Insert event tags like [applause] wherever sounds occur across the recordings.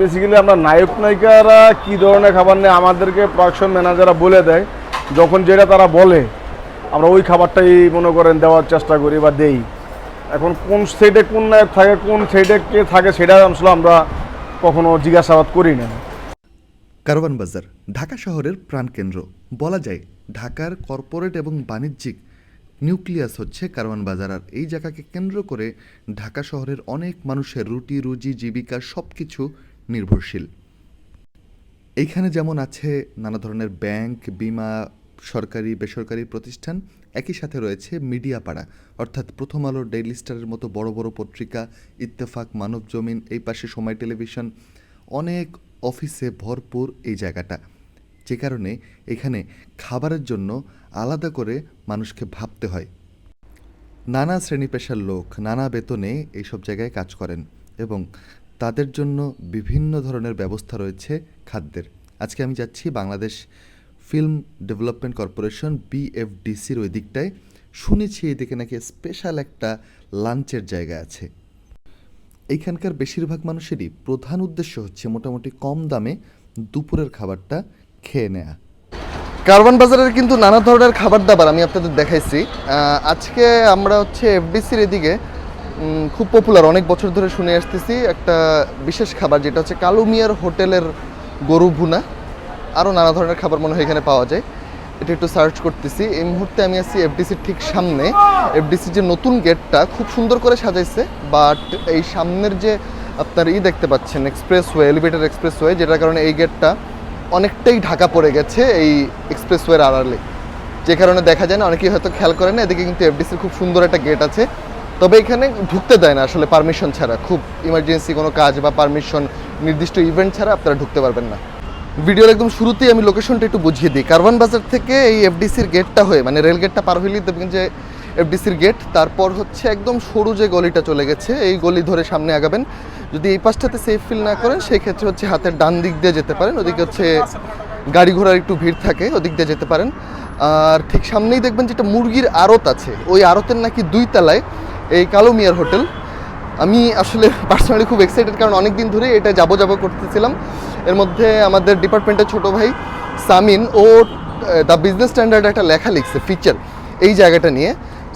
Basically আমরা নায়ক নায়িকারা কি ধরনের খাবার নেই আমাদেরকে প্রোডাকশন ম্যানেজাররা বলে দেয়, যখন যেটা তারা বলে, আমরা ওই খাবারটাই মনে করেন দেওয়ার চেষ্টা করি বা দেই। এখন কোন সাইডে কোন নায়ক থাকে, কোন সাইডে কে থাকে সেটা আসলে আমরা কখনো জিজ্ঞাসাবাদ করি না। কারওয়ান বাজার, ঢাকা শহরের প্রাণকেন্দ্র বলা যায়, ঢাকার কর্পোরেট এবং বাণিজ্যিক নিউক্লিয়াস হচ্ছে কারওয়ান বাজার আর এই জায়গাকে কেন্দ্র করে ঢাকা শহরের অনেক মানুষের রুটি, রুজি, জীবিকা সব কিছু নির্ভরশীল। এইখানে যেমন আছে নানা ধরনের ব্যাংক, বিমা, সরকারি, বেসরকারি প্রতিষ্ঠান, একই সাথে রয়েছে মিডিয়া পাড়া অর্থাৎ প্রথম আলো ডেইলি স্টারের মতো বড় বড় পত্রিকা, ইত্তেফাক, মানব জমিন, এই পাশে সময় টেলিভিশন, অনেক অফিসে ভরপুর এই জায়গাটা। যে কারণে এখানে খাবারের জন্য আলাদা করে মানুষকে ভাবতে হয়। নানা শ্রেণি পেশার লোক, নানা বেতনে এইসব জায়গায় কাজ করেন এবং তাদের জন্য বিভিন্ন ধরনের ব্যবস্থা রয়েছে খাদ্যের। আজকে আমি যাচ্ছি বাংলাদেশ ফিল্ম ডেভেলপমেন্ট কর্পোরেশন বিএফডিসির ওই দিকটায়। শুনেছি এদিকে নাকি স্পেশাল একটা লাঞ্চের জায়গা আছে। এইখানকার বেশিরভাগ মানুষেরই প্রধান উদ্দেশ্য হচ্ছে মোটামুটি কম দামে দুপুরের খাবারটা খেয়ে নেয়া। কারওয়ান বাজারের কিন্তু নানা ধরনের খাবার দাবার আমি আপনাদের দেখাইছি। আজকে আমরা হচ্ছে এফডিসির এদিকে খুব পপুলার অনেক বছর ধরে শুনে আসতেছি একটা বিশেষ খাবার যেটা হচ্ছে কালু মিয়ার হোটেলের গরু ভুনা। আরও নানা ধরনের খাবার মনে হয় এখানে পাওয়া যায়। এটা একটু সার্চ করতেছি। এই মুহূর্তে আমি আছি এফডিসির ঠিক সামনে। এফডিসির যে নতুন গেটটা খুব সুন্দর করে সাজাইছে বাট এই সামনের যে আপনার ই দেখতে পাচ্ছেন এক্সপ্রেসওয়ে এলিভেটেড এক্সপ্রেসওয়ে যেটার কারণে এই গেটটা অনেকটাই ঢাকা পড়ে গেছে এই এক্সপ্রেসওয়ের আড়ালে। যে কারণে দেখা যায় না, অনেকেই হয়তো খেয়াল করে না, এদিকে কিন্তু এফডিসির খুব সুন্দর একটা গেট আছে। তবে এখানে ঢুকতে দেয় না আসলে পারমিশন ছাড়া। খুব ইমার্জেন্সি কোনো কাজ বা পারমিশন নির্দিষ্ট ইভেন্ট ছাড়া আপনারা ঢুকতে পারবেন না। ভিডিওর একদম শুরুতেই আমি লোকেশনটা একটু বুঝিয়ে দিই। কারওয়ান বাজার থেকে এই এফডিসির গেটটা হয়ে মানে রেল গেটটা পার হইলেই দেখবেন যে এফডিসির গেট তারপর হচ্ছে একদম সরু যে গলিটা চলে গেছে, এই গলি ধরে সামনে আগাবেন। যদি এই পাশটাতে সেফ ফিল না করেন, সেই ক্ষেত্রে হচ্ছে হাতের ডান দিক দিয়ে যেতে পারেন। ওদিকে হচ্ছে গাড়ি ঘোড়ার একটু ভিড় থাকে, ওদিক দিয়ে যেতে পারেন। আর ঠিক সামনেই দেখবেন যেটা মুরগির আড়ত আছে, ওই আড়তের নাকি দুই তলায় এই কালো মিয়ার হোটেল। আমি আসলে [laughs] পার্সোনালি খুব এক্সাইটেড কারণ অনেক দিন ধরে এটা যাব যাব করতেছিলাম। এর মধ্যে আমাদের ডিপার্টমেন্টের ছোট ভাই সামিন, ও দ্য বিজনেস স্ট্যান্ডার্ড একটা লেখা লিখছে ফিচার এই জায়গাটা নিয়ে।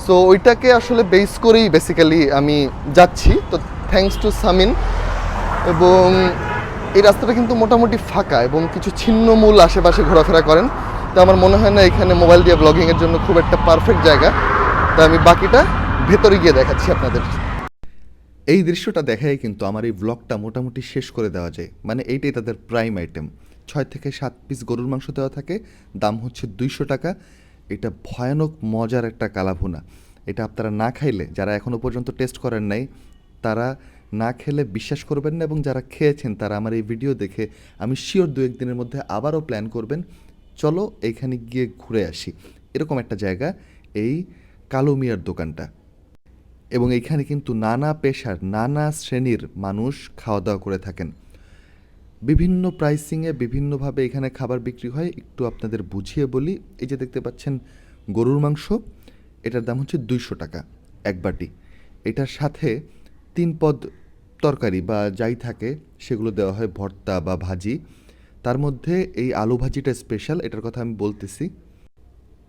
সো ওইটাকে আসলে বেস করেই বেসিক্যালি আমি যাচ্ছি। তো থ্যাঙ্কস টু সামিন এবং এই রাস্তাটা কিন্তু মোটামুটি ফাঁকা এবং কিছু ছিন্নমূল আশেপাশে ঘোরাফেরা করেন। তো আমার মনে হয় না এখানে মোবাইল দিয়ে ব্লগিংয়ের জন্য খুব একটা পারফেক্ট জায়গা। তো আমি বাকিটা ভেতরে গিয়ে দেখাচ্ছি আপনাদের। এই দৃশ্যটা দেখাই কিন্তু আমার এই ব্লগটা মোটামুটি শেষ করে দেওয়া যায়। মানে এইটাই তাদের প্রাইম আইটেম ছয় থেকে সাত পিস গরুর মাংস দেওয়া থাকে। দাম হচ্ছে দুইশো টাকা। এটা ভয়ানক মজার একটা কালাভুনা। এটা আপনারা না খাইলে, যারা এখনও পর্যন্ত টেস্ট করেন নাই, তারা না খেলে বিশ্বাস করবেন না এবং যারা খেয়েছেন, তারা আমার এই ভিডিও দেখে আমি শিওর দু একদিনের মধ্যে আবারও প্ল্যান করবেন। চলো এইখানে গিয়ে ঘুরে আসি। এরকম একটা জায়গা, এই কালো মিয়ার দোকানটা। এবং এখানে কিন্তু নানা পেশার, নানা শ্রেণির মানুষ খাওয়া দাওয়া করে থাকেন। বিভিন্ন প্রাইসিংয়ে বিভিন্নভাবে এখানে খাবার বিক্রি হয়। একটু আপনাদের বুঝিয়ে বলি। এই যে দেখতে পাচ্ছেন গরুর মাংস, এটার দাম হচ্ছে দুইশো টাকা এক বাটি। এটার সাথে তিন পদ তরকারি বা যাই থাকে, সেগুলো দেওয়া হয়, ভর্তা বা ভাজি। তার মধ্যে এই আলু ভাজিটা স্পেশাল এটার কথা আমি বলতেছি।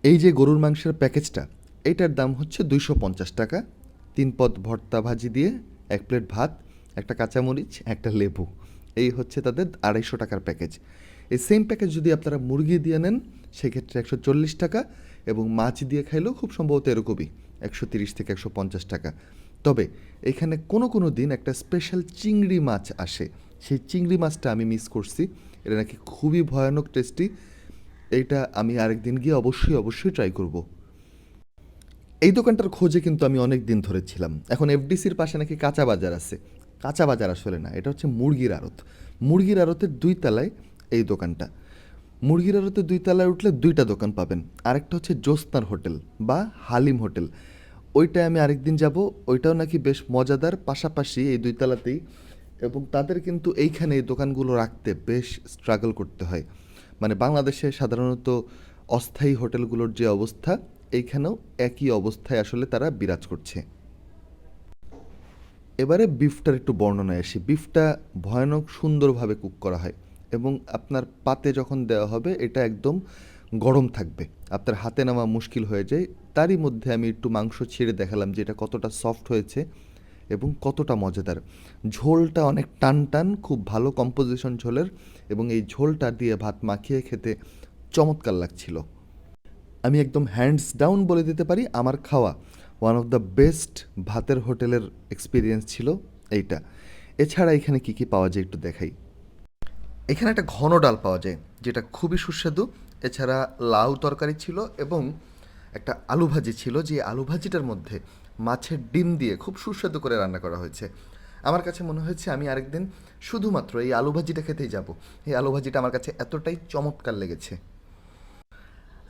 এই যে গরুর মাংসের প্যাকেজটা, এটার দাম হচ্ছে দুইশো পঞ্চাশ টাকা। তিন পদ ভর্তা ভাজি দিয়ে এক প্লেট ভাত, একটা কাঁচামরিচ, একটা লেবু। এই হচ্ছে তাদের আড়াইশো টাকার প্যাকেজ। এই সেম প্যাকেজ যদি আপনারা মুরগি দিয়ে নেন, সেক্ষেত্রে একশো চল্লিশ টাকা এবং মাছ দিয়ে খাইলেও খুব সম্ভবত এরকমই, একশো তিরিশ থেকে একশো পঞ্চাশ টাকা। তবে এখানে কোনো কোনো দিন একটা স্পেশাল চিংড়ি মাছ আসে। সেই চিংড়ি মাছটা আমি মিস করছি। এটা নাকি খুবই ভয়ানক টেস্টি এইটা আমি আরেকদিন গিয়ে অবশ্যই অবশ্যই ট্রাই করব। এই দোকানটার খোঁজে কিন্তু আমি অনেক দিন ধরে ছিলাম। এখন এফডিসির পাশে নাকি কাঁচা বাজার আছে। কাঁচা বাজার আসলে না, এটা হচ্ছে মুরগির আড়ত। মুরগির আড়তের দুই তলায় এই দোকানটা। মুরগির আড়তের দুই তলায় উঠলে দুইটা দোকান পাবেন। আরেকটা হচ্ছে জ্যোৎস্নার হোটেল বা হালিম হোটেল। ওইটায় আমি আরেকদিন যাব। ওইটাও নাকি বেশ মজাদার। পাশাপাশি এই দুই তলাতেই এবং তাদের কিন্তু এইখানে এই দোকানগুলো রাখতে বেশ স্ট্রাগল করতে হয়। মানে বাংলাদেশে সাধারণত অস্থায়ী হোটেলগুলোর যে অবস্থা এইখানেও একই অবস্থায় আসলে তারা বিরাজ করছে। এবারে বিফটার একটু বর্ণনায় আসি। বিফটা ভয়ানক সুন্দরভাবে কুক করা হয় এবং আপনার পাতে যখন দেওয়া হবে, এটা একদম গরম থাকবে। আপনার হাতে নেওয়া মুশকিল হয়ে যায়। তারই মধ্যে আমি একটু মাংস ছেড়ে দেখালাম যে এটা কতটা সফট হয়েছে এবং কতটা মজাদার। ঝোলটা অনেক টান টান, খুব ভালো কম্পোজিশন ঝোলের এবং এই ঝোলটা দিয়ে ভাত মাখিয়ে খেতে চমৎকার লাগছিল। আমি একদম হ্যান্ডস ডাউন বলে দিতে পারি, আমার খাওয়া ওয়ান অফ দ্য বেস্ট ভাতের হোটেলের এক্সপিরিয়েন্স ছিল এইটা। এছাড়া এখানে কি কি পাওয়া যায় একটু দেখাই। এখানে একটা ঘন ডাল পাওয়া যায়, যেটা খুবই সুস্বাদু। এছাড়া লাউ তরকারি ছিল এবং একটা আলু ভাজি ছিল, যে আলু ভাজিটার মধ্যে মাছের ডিম দিয়ে খুব সুস্বাদু করে রান্না করা হয়েছে। আমার কাছে মনে হয়েছে আমি আরেকদিন শুধুমাত্র এই আলু ভাজিটা খেতেই যাব। এই আলু ভাজিটা আমার কাছে এতটাই চমৎকার লেগেছে।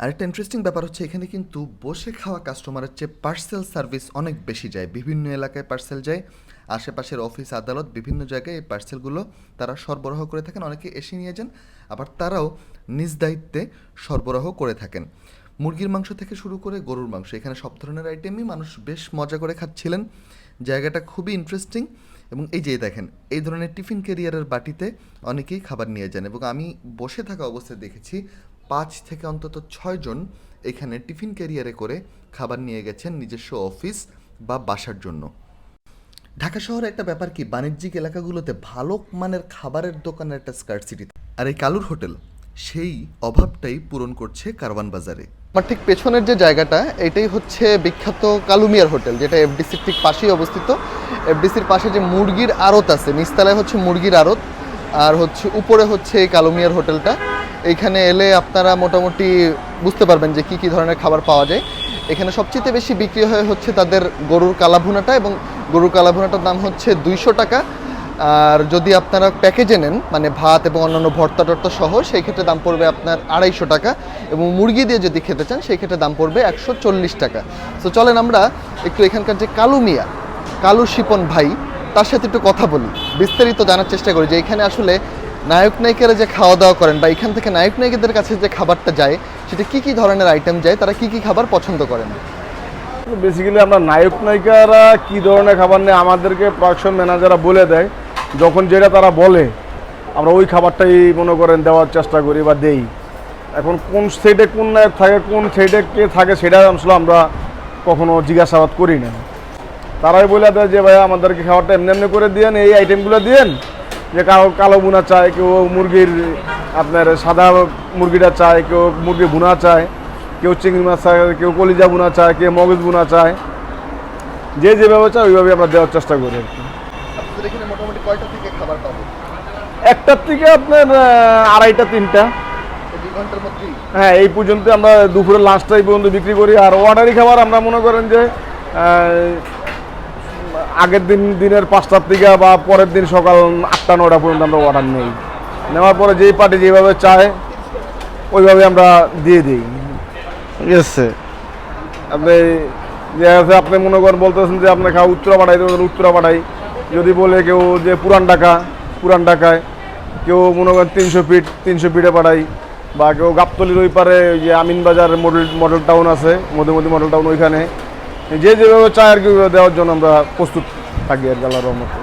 আরেকটা ইন্টারেস্টিং ব্যাপার হচ্ছে এখানে কিন্তু বসে খাওয়া কাস্টমারের চেয়ে পার্সেল সার্ভিস অনেক বেশি যায়। বিভিন্ন এলাকায় পার্সেল যায়, আশেপাশের অফিস আদালত বিভিন্ন জায়গায় এই পার্সেলগুলো তারা সরবরাহ করে থাকেন। অনেকে এসে নিয়ে যান, আবার তারাও নিজ দায়িত্বে সরবরাহ করে থাকেন। মুরগির মাংস থেকে শুরু করে গরুর মাংস, এখানে সব ধরনের আইটেমই মানুষ বেশ মজা করে খাচ্ছিলেন। জায়গাটা খুবই ইন্টারেস্টিং এবং এই যে দেখেন, এই ধরনের টিফিন ক্যারিয়ারের বাটিতে অনেকেই খাবার নিয়ে যান এবং আমি বসে থাকা অবস্থায় দেখেছি পাঁচ থেকে অন্তত ছয়জন এখানে টিফিন ক্যারিয়ারে করে খাবার নিয়ে গেছেন নিজস্ব অফিস বা বাসার জন্য। ঢাকা শহরে একটা ব্যাপার কি, বাণিজ্যিক এলাকাগুলোতে ভালো মানের খাবারের দোকানের একটা স্কার্সিটি আর এই কালুর হোটেল, সেই অভাবটাই পূরণ করছে কারওয়ান বাজারে। আমার ঠিক পেছনের যে জায়গাটা, এটাই হচ্ছে বিখ্যাত কালুমিয়ার হোটেল, যেটা এফডিসির ঠিক পাশেই অবস্থিত। এফডিসির পাশে যে মুরগির আড়ত আছে, নিচতলায় হচ্ছে মুরগির আড়ত। আর হচ্ছে উপরে হচ্ছে এই কালুমিয়ার হোটেলটা। এইখানে এলে আপনারা মোটামুটি বুঝতে পারবেন যে কি কি ধরনের খাবার পাওয়া যায়। এখানে সবচেয়ে বেশি বিক্রি হয় হচ্ছে তাদের গরুর কালাভুনাটা এবং গরুর কালাভুনাটার দাম হচ্ছে দুইশো টাকা। আর যদি আপনারা প্যাকেজে নেন মানে ভাত এবং অন্যান্য ভর্তা টর্তা সহ, সেই ক্ষেত্রে দাম পড়বে আপনার আড়াইশো টাকা এবং মুরগি দিয়ে যদি খেতে চান, সেই ক্ষেত্রে দাম পড়বে একশো চল্লিশ টাকা। তো চলেন আমরা একটু এখানকার যে কালু মিয়া, কালু শিপন ভাই তার সাথে একটু কথা বলি, বিস্তারিত জানার চেষ্টা করি যে এখানে আসলে নায়ক নায়িকারা যে খাওয়া দাওয়া করেন বা এখান থেকে নায়ক নায়িকাদের কাছে যে খাবারটা যায়, সেটা কি কি ধরনের আইটেম যায়, তারা কি কি খাবার পছন্দ করেন? বেসিক্যালি আমরা নায়ক নায়িকারা কি ধরনের খাবার নেয় আমাদেরকে প্রোডাকশন ম্যানেজাররা বলে দেয়। যখন যেটা তারা বলে, আমরা ওই খাবারটাই মনে করেন দেওয়ার চেষ্টা করি বা দেই। এখন কোন সাইডে কোন নায়ক থাকে, কোন সাইডে কে থাকে, সেটা আসলে আমরা কখনো জিজ্ঞাসাবাদ করি না। তারাই বলে দেয় যে ভাই আমাদেরকে খাবারটা এমনি এমনি করে দিয়েন এই আইটেমগুলো দিয়েন। যে কালো কালো বুনা চায় কেউ মুরগির আপনার সাদা মুরগিটা চায় কেউ মুরগি ভুনা চায় কেউ চিংড়ি মাছ চায় কেউ কলিজা বুনা চায় কেউ মগজ বুনা চায়। যে যেভাবে চায় ওইভাবে আমরা দেওয়ার চেষ্টা করি আর কি। একটার থেকে আপনার আড়াইটা তিনটা। হ্যাঁ এই পর্যন্ত আমরা দুপুরে লাঞ্চটা এই পর্যন্ত বিক্রি করি। আর অর্ডারি খাবার আমরা মনে করেন যে আগের দিন দিনের পাঁচটার থেকে বা পরের দিন সকাল আটটা নটা পর্যন্ত আমরা অর্ডার নেই। নেওয়ার পরে যেই পার্টি যেভাবে চায় ওইভাবে আমরা দিয়ে দিই। ঠিক আছে আপনি যে আছে আপনি মনে করেন বলতেছেন যে আপনি খাওয়া উত্তরা পাঠাই দেবেন উত্তরা পাঠাই। যদি বলে কেউ যে পুরান ঢাকা পুরান ঢাকায় কেউ মনে করেন তিনশো ফিট তিনশো ফিটে পাঠাই বা কেউ গাবতলির ওই পারে ওই যে আমিন বাজার মডেল মডেল টাউন আছে মধুমতি মডেল টাউন ওইখানে যে যেভাবে চায় আর কি দেওয়ার জন্য আমরা প্রস্তুত থাকি আর কি আল্লাহর রহমতে।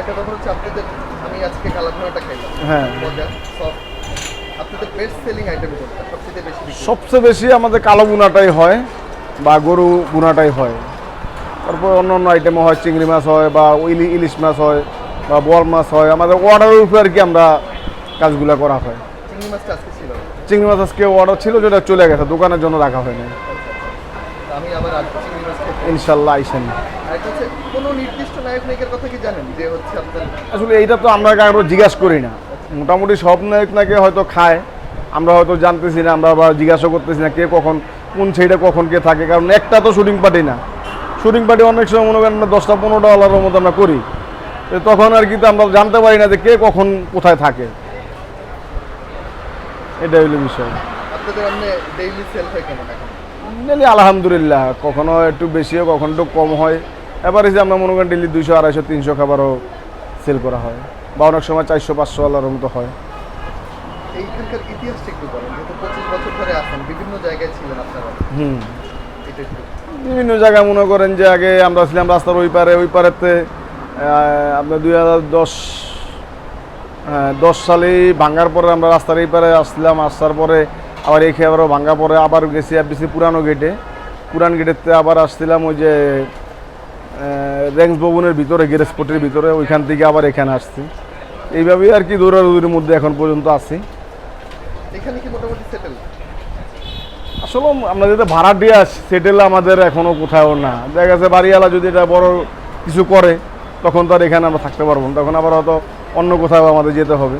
একটা কথা হচ্ছে আপনাদের আমি আজকে কালাভুনাটা খাইলাম। হ্যাঁ। আপনাদের বেস্ট সেলিং আইটেম কোনটা? সবচেয়ে বেশি সবচেয়ে বেশি আমাদের কালো বুনাটাই হয় বা গরু বুনাটাই হয়। তারপর অন্য অন্য আইটেমও হয় চিংড়ি মাছ হয় বা ইলি ইলিশ মাছ হয় বা বল মাছ হয়। আমাদের অর্ডারের উপরে আর কি আমরা কাজগুলো করা হয়। চিংড়ি মাছটা আজকে ছিল? চিংড়ি মাছ আজকে অর্ডার ছিল যেটা চলে গেছে দোকানের জন্য রাখা হয়নি। আমি আবার আজকে চিংড়ি মাছ খেতে ইনশাল্লাহ আইসেন। আসলে এইটা তো আমরা কারও জিজ্ঞাসা করি না। মোটামুটি সব নায়ক নাকি হয়তো খায়। আমরা হয়তো জানতেছি না আমরা বা জিজ্ঞাসা করতেছি না কে কখন কোন সাইডে কখন কে থাকে কারণ একটা তো শুটিং পার্টি না। শুটিং পার্টি অনেক সময় মনে করেন আমরা দশটা পনেরোটা ডলারের মতো আমরা করি। তখন আর কি তো আমরা জানতে পারি না যে কে কখন কোথায় থাকে। এটাই হলো বিষয়। আপনাদের ডেইলি সেল হয় কেমন এখন? ডেলি আলহামদুলিল্লাহ কখনো একটু বেশি হয় কখনো একটু কম হয়। এবার যে আমরা মনে করেন ডেলি দুইশো আড়াইশো তিনশো খাবারও সেল করা হয়। বা অনেক সময় চারশো পাঁচশো আল্লাহর মতো হয়। এইখানকার ইতিহাসটা একটু বলেন যেহেতু পঁচিশ বছর ধরে আছেন বিভিন্ন জায়গায় ছিলেন আপনারা? হুম। বিভিন্ন জায়গায় মনে করেন যে আগে আমরা ছিলাম রাস্তার ওই পারে ওই পারেতে আপনার দুই হাজার দশ দশ সালে ভাঙ্গার পরে আমরা রাস্তার এই পারে আসলাম আসার পরে আবার এই খেয়ে আবার ভাঙ্গা পরে আবার গেছি এফবিসি পুরানো গেটে পুরান গেটেতে আবার আসছিলাম ওই যে রেঞ্জ ভবনের ভিতরে গেরেজ স্পটের ভিতরে ওইখান থেকে আবার এখানে আসছি। এইভাবেই আর কি দৌড়াদৌড়ির মধ্যে এখন পর্যন্ত আছি। এখানে কি মোটামুটি সেটেল আসলে আমরা যেটা ভাড়া দিয়ে সেটেল আমাদের এখনও কোথাও না। দেখা গেছে বাড়িওয়ালা যদি এটা বড় কিছু করে তখন তো আর এখানে আমরা থাকতে পারব না। তখন আবার হয়তো অন্য কোথাও আমাদের যেতে হবে।